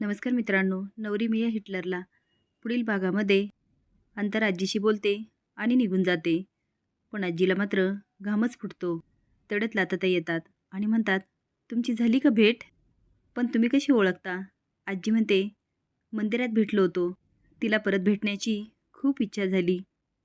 नमस्कार मित्रांनो नवरी मिया हिटलरला पुढील भागामध्ये अंतर आजीशी बोलते आणि निघून जाते. पण आजीला मात्र घामच फुटतो. तडत लाताताई येतात आणि म्हणतात तुमची झाली का भेट? पण तुम्ही कशी ओळखता? आजी म्हणते मंदिरात भेटलो होतो. तिला परत भेटण्याची खूप इच्छा झाली.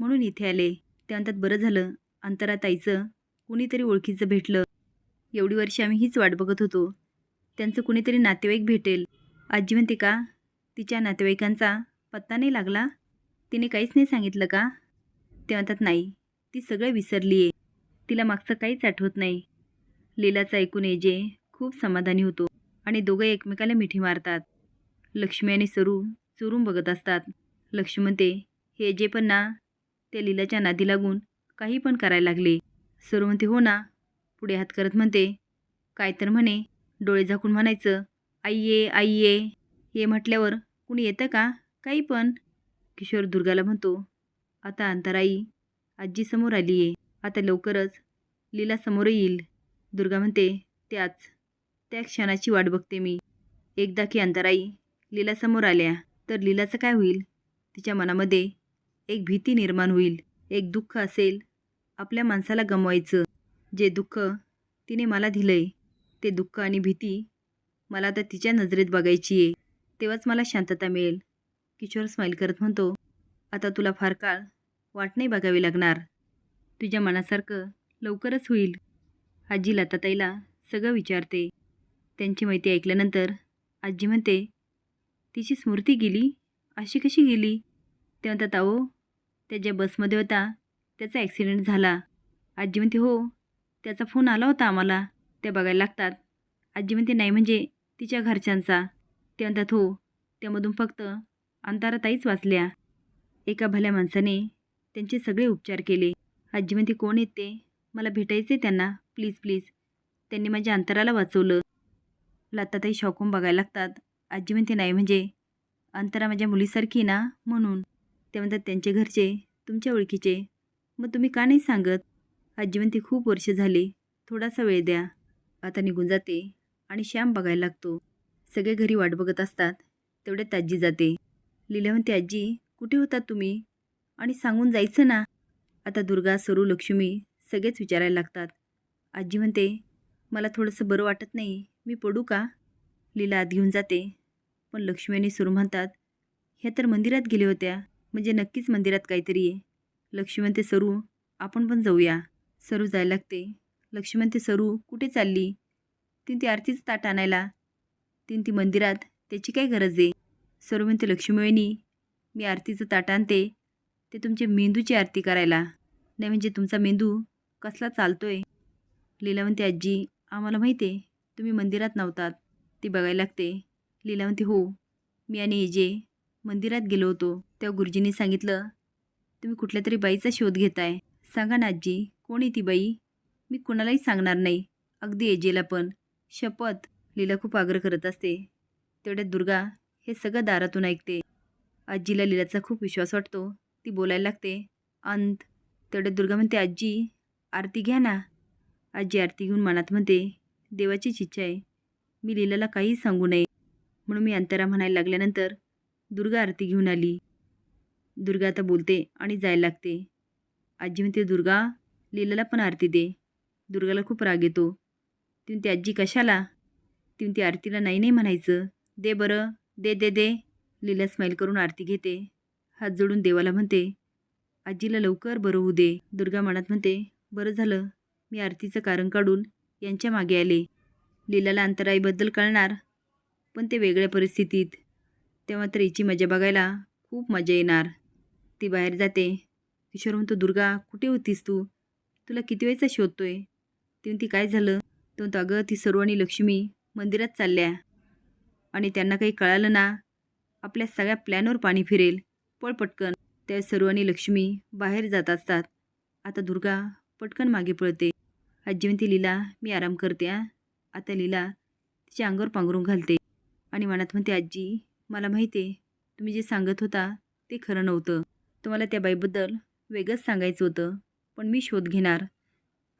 म्हणून इथे आले. ते म्हणतात बरं झालं. अंतराताईचं कुणीतरी ओळखीचं भेटलं. एवढी वर्ष आम्ही हीच वाट बघत होतो. त्यांचं कुणीतरी नातेवाईक भेटेल. आजी म्हणते का तिच्या नातेवाईकांचा पत्ता नाही लागला. तिने काहीच नाही सांगितलं का? ते म्हणतात नाही ती सगळं विसरली आहे तिला मागचं काहीच आठवत नाही. लीलाचं ऐकून एजे खूप समाधानी होतो आणि दोघं एकमेकाला मिठी मारतात. लक्ष्मी आणि सरू चुरून बघत असतात. लक्ष्मी म्हणते हे जे पण ना ते लीलाच्या नादी लागून काही पण करायला लागले. सरू म्हणते हो ना. पुढे हात करत म्हणते काय तर म्हणे डोळे झाकून म्हणायचं आई ये आई ये म्हटल्यावर कुणी येतं का? काही पण. किशोर दुर्गाला म्हणतो आता अंतराई आजी समोर आली आहे आता लवकरच लीला समोर येईल. दुर्गा म्हणते त्याच. त्या क्षणाची वाट बघते मी. एकदा की अंतराई लीला समोर आल्या तर लीलाचं काय होईल? तिच्या मनामध्ये एक भीती निर्माण होईल. एक दुःख असेल. आपल्या माणसाला गमवायचं. जे दुःख तिने मला दिलंय ते दुःख आणि भीती मला आता तिच्या नजरेत बघायची आहे. तेव्हाच मला शांतता मिळेल. किशोर स्माईल करत म्हणतो आता तुला फार काळ वाट नाही बघावी लागणार. तुझ्या मनासारखं लवकरच होईल. आजी लताताईला सगळं विचारते. त्यांची माहिती ऐकल्यानंतर आजी म्हणते तिची स्मृती गेली? अशी कशी गेली? ते म्हणतात आहो त्या ज्या बसमध्ये होता. त्याचा ॲक्सिडेंट झाला. आजी म्हणते हो त्याचा फोन आला होता आम्हाला. त्या बघायला लागतात. आजी म्हणते नाही म्हणजे तिच्या घरच्यांचा. ते म्हणतात हो त्यामधून फक्त अंताराताईच वाचल्या. एका भल्या माणसाने त्यांचे सगळे उपचार केले. आजी म्हणते कोण येत ते? मला भेटायचे त्यांना. Please please. त्यांनी माझ्या अंतराला वाचवलं. लताताई शॉकून बघायला लागतात. आजी म्हणते नाही म्हणजे अंतरा माझ्या मुलीसारखी ना म्हणून. ते म्हणतात त्यांचे घरचे तुमच्या ओळखीचे. मग तुम्ही का नाही सांगत? आजी म्हणते खूप वर्ष झाले. थोडासा वेळ द्या. आता निघून जाते. आणि श्याम बघायला लागतो. सगळे घरी वाट बघत असतात. तेवढ्यात आजी जाते. लीला म्हणते आजी कुठे होतात तुम्ही? आणि सांगून जायचं ना. आता दुर्गा सरू लक्ष्मी सगळेच विचारायला लागतात. आजी म्हणते मला थोडंसं बरं वाटत नाही. मी पडू का? लीला आत घेऊन जाते. पण लक्ष्मी आणि सुरू म्हणतात ह्या तर मंदिरात गेल्या होत्या. म्हणजे नक्कीच मंदिरात काहीतरी आहे. लक्ष्मी म्हणते सरू आपण पण जाऊया. सरू जायला लागते. लक्ष्मी म्हणते सरू कुठे चालली? तीन ती आरतीचं ताट आणायला. तीन ती मंदिरात त्याची काय गरज आहे? सर्व म्हणते लक्ष्मीवहिनी मी आरतीचं ताट आणते ते तुमच्या मेंदूची आरती करायला. नाही म्हणजे तुमचा मेंदू कसला चालतो आहे लीलावंती आजी आम्हाला माहिती आहे तुम्ही मंदिरात नव्हतात ती बघायला लागते. लीलावंती हो मी आणि एजे मंदिरात गेलो होतो तेव्हा गुरुजींनी सांगितलं तुम्ही कुठल्या तरी बाईचा शोध घेताय. सांगा ना आजी कोण आहे ती बाई? मी कुणालाही सांगणार नाही अगदी एजेला पण. शपथ लीला खूप आग्रह करत असते. तेवढ्यात दुर्गा हे सगळं दारातून ऐकते. आजीला लीलाचा खूप विश्वास वाटतो. ती बोलायला लागते. अंत. तेवढ्यात दुर्गा म्हणते आजी आरती घ्या ना. आजी आरती घेऊन मनात म्हणते देवाचीच इच्छा आहे. मी लीलाला काहीच सांगू नये. म्हणून मी अंतरा म्हणायला लागल्यानंतर दुर्गा आरती घेऊन आली. दुर्गा आता बोलते आणि जायला लागते. आजी म्हणते दुर्गा लीलाला पण आरती दे. दुर्गाला खूप राग येतो. ती आजी कशाला? ती आरतीला नाही नाही म्हणायचं. दे बरं दे दे दे. लीला स्माईल करून आरती घेते. हात जोडून देवाला म्हणते आजीला लवकर बरं होऊ दे. दुर्गा मनात म्हणते बरं झालं. मी आरतीचं कारण काढून यांच्या मागे आले. लीलाला अंतराईबद्दल कळणार पण ते वेगळ्या परिस्थितीत. तेव्हा तर हिची मजा बघायला खूप मजा येणार. ती बाहेर जाते. किशोर म्हणतो दुर्गा कुठे होतीस तू? तुला किती वेळचा शोधतोय? ती काय झालं? तो अगं ती सर्व आणि लक्ष्मी मंदिरात चालल्या. आणि त्यांना काही कळालं ना आपल्या सगळ्या प्लॅनवर पाणी फिरेल. पळ पटकन. त्या सर्व आणि लक्ष्मी बाहेर जात असतात. आता दुर्गा पटकन मागे पळते. आजी म्हणते लीला मी आराम करते आ आता लीला तिच्या अंगावर पांघरून घालते. आणि मनात म्हणते आजी मला माहिती आहे तुम्ही जे सांगत होता ते खरं नव्हतं. तुम्हाला त्या बाईबद्दल वेगळंच सांगायचं होतं. पण मी शोध घेणार.